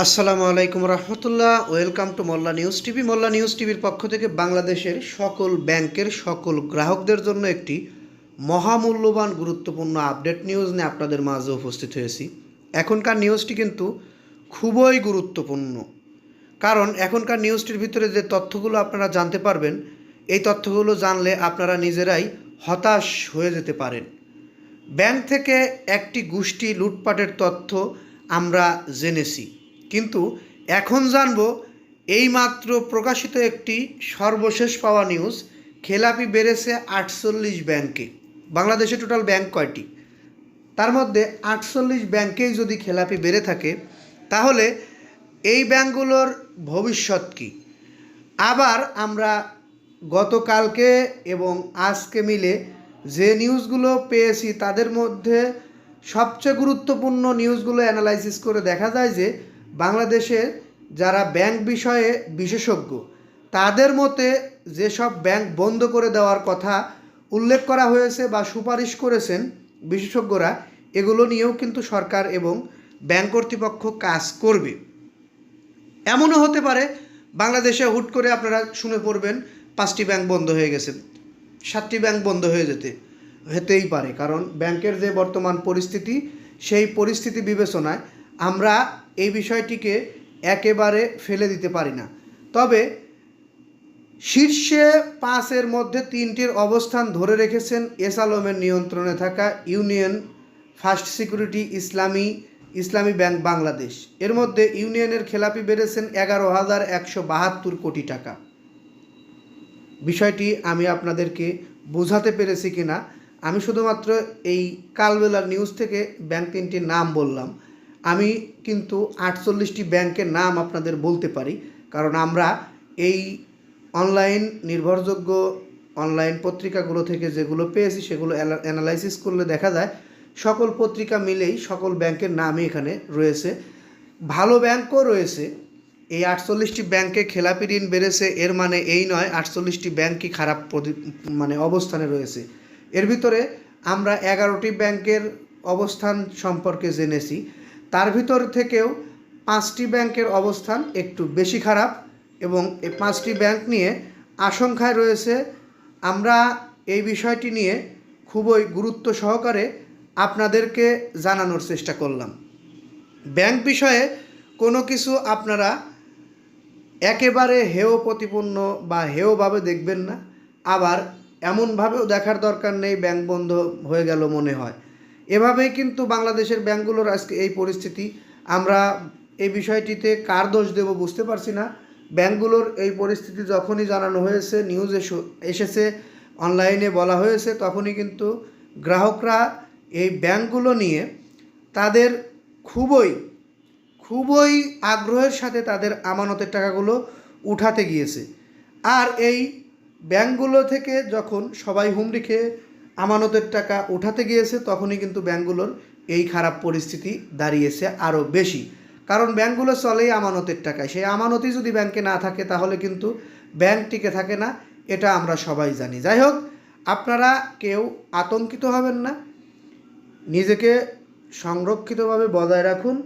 আসসালামু আলাইকুম রহমতুল্লাহ। Welcome to Molla news TV. Molla news টিভির পক্ষ থেকে বাংলাদেশের সকল ব্যাংকের সকল গ্রাহকদের জন্য একটি মহামূল্যবান, গুরুত্বপূর্ণ আপডেট নিউজ নিয়ে আপনাদের মাঝে উপস্থিত হয়েছি। এখনকার নিউজটি কিন্তু খুবই গুরুত্বপূর্ণ। কারণ এখনকার নিউজটির ভিতরে যে তথ্যগুলো আপনারা জানতে পারবেন, এই তথ্যগুলো জানলে আপনারা নিজেরাই হতাশ হয়ে যেতে পারেন। ব্যাংক থেকে একটি গোষ্ঠী লুটপাটের তথ্য আমরা জেনেছি। কিন্তু এখন জানব এইমাত্র প্রকাশিত একটি সর্বশেষ পাওয়া নিউজ, খেলাপি বেড়েছে আটচল্লিশ ব্যাংকে। বাংলাদেশে টোটাল ব্যাংক কয়টি? তার মধ্যে আটচল্লিশ ব্যাংকেই যদি খেলাপি বেড়ে থাকে, তাহলে এই ব্যাংকগুলোর ভবিষ্যৎ কী? আবার আমরা গতকালকে এবং আজকে মিলে যে নিউজগুলো পেয়েছি, তাদের মধ্যে সবচেয়ে গুরুত্বপূর্ণ নিউজগুলো অ্যানালাইসিস করে দেখা যায় যে বাংলাদেশের যারা ব্যাংক বিষয়ে বিশেষজ্ঞ, তাদের মতে যেসব ব্যাংক বন্ধ করে দেওয়ার কথা উল্লেখ করা হয়েছে বা সুপারিশ করেছেন বিশেষজ্ঞরা, এগুলো নিয়েও কিন্তু সরকার এবং ব্যাংক কর্তৃপক্ষ কাজ করবে। এমনও হতে পারে, বাংলাদেশে হুট করে আপনারা শুনে পড়বেন, পাঁচটি ব্যাংক বন্ধ হয়ে গেছে। সাতটি ব্যাংক বন্ধ হয়ে যেতে, হতেই পারে, কারণ ব্যাংকের যে বর্তমান পরিস্থিতি, সেই পরিস্থিতি বিবেচনায় আমরা এই বিষয়টিকে একেবারে ফেলে দিতে পারি না। তবে শীর্ষে পাঁচের মধ্যে তিনটির অবস্থান ধরে রেখেছেন এস আলমের নিয়ন্ত্রণে থাকা ইউনিয়ন ফার্স্ট সিকিউরিটি ইসলামী ইসলামী ব্যাংক বাংলাদেশ। এর মধ্যে ইউনিয়নের খেলাপি বেড়েছেন এগারো হাজার একশো বাহাত্তর কোটি টাকা। বিষয়টি আমি আপনাদেরকে বোঝাতে পেরেছি কিনা, আমি শুধুমাত্র এই কালবেলার নিউজ থেকে ব্যাংক তিনটির নাম বললাম। আমি কিন্তু আটচল্লিশটি ব্যাংকের নাম আপনাদের বলতে পারি, কারণ আমরা এই অনলাইন নির্ভরযোগ্য অনলাইন পত্রিকাগুলো থেকে যেগুলো পেয়েছি সেগুলো অ্যানালাইসিস করলে দেখা যায় সকল পত্রিকা মিলেই সকল ব্যাংকের নামই এখানে রয়েছে। ভালো ব্যাংকও রয়েছে, এই আটচল্লিশটি ব্যাংকে খেলাপি ঋণ বেড়েছে, এর মানে এই নয় আটচল্লিশটি ব্যাংকই খারাপ মানে অবস্থানে রয়েছে। এর ভিতরে আমরা এগারোটি ব্যাংকের অবস্থান সম্পর্কে জেনেছি। তার ভিতর থেকেও পাঁচটি ব্যাংকের অবস্থান একটু বেশি খারাপ এবং এই পাঁচটি ব্যাংক নিয়ে আশঙ্কায় রয়েছে। আমরা এই বিষয়টি নিয়ে খুবই গুরুত্ব সহকারে আপনাদেরকে জানানোর চেষ্টা করলাম। ব্যাংক বিষয়ে কোনো কিছু আপনারা একেবারে হেয় প্রতিপন্ন বা হেয়ভাবে দেখবেন না। আবার এমনভাবেও দেখার দরকার নেই, ব্যাংক বন্ধ হয়ে গেল মনে হয়। এভাবেই কিন্তু বাংলাদেশের ব্যাংকগুলোর আজকে এই পরিস্থিতি। আমরা এই বিষয়টিতে কার দোষ দেব বুঝতে পারছি না। ব্যাংকগুলোর এই পরিস্থিতি যখনই জানানো হয়েছে নিউজে এসেছে অনলাইনে বলা হয়েছে, তখনই কিন্তু গ্রাহকরা এই ব্যাংকগুলো নিয়ে তাদের খুবই খুবই আগ্রহের সাথে তাদের আমানতের টাকাগুলো উঠাতে গিয়েছে। আর এই ব্যাংকগুলো থেকে যখন সবাই হুমড়ি খেয়ে আমানতের টাকা উঠাতে গিয়েছে, তখনই কিন্তু ব্যাঙ্কগুলোর এই খারাপ পরিস্থিতি দাঁড়িয়েছে আরও বেশি। কারণ ব্যাঙ্কগুলো চলেই আমানতের টাকায়। সেই আমানতই যদি ব্যাংকে না থাকে, তাহলে কিন্তু ব্যাংক টিকে থাকে না, এটা আমরা সবাই জানি। যাই হোক, আপনারা কেউ আতঙ্কিত হবেন না। নিজেকে সংরক্ষিতভাবে বজায় রাখুন।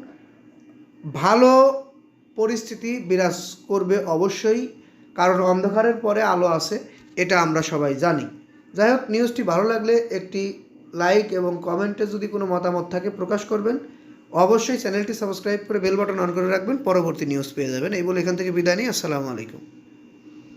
ভালো পরিস্থিতি বিরাজ করবে অবশ্যই, কারণ অন্ধকারের পরে আলো আছে এটা আমরা সবাই জানি। যাই হোক নিউজটি ভালো লাগলে একটি লাইক এবং কমেন্টে যদি কোনো মতামত থাকে প্রকাশ করবেন। অবশ্যই চ্যানেলটি সাবস্ক্রাইব করে বেল বাটন অন করে রাখবেন, পরবর্তী নিউজ পেয়ে যাবেন। এই বলে এখান থেকে বিদায় নিই, আসসালামু আলাইকুম।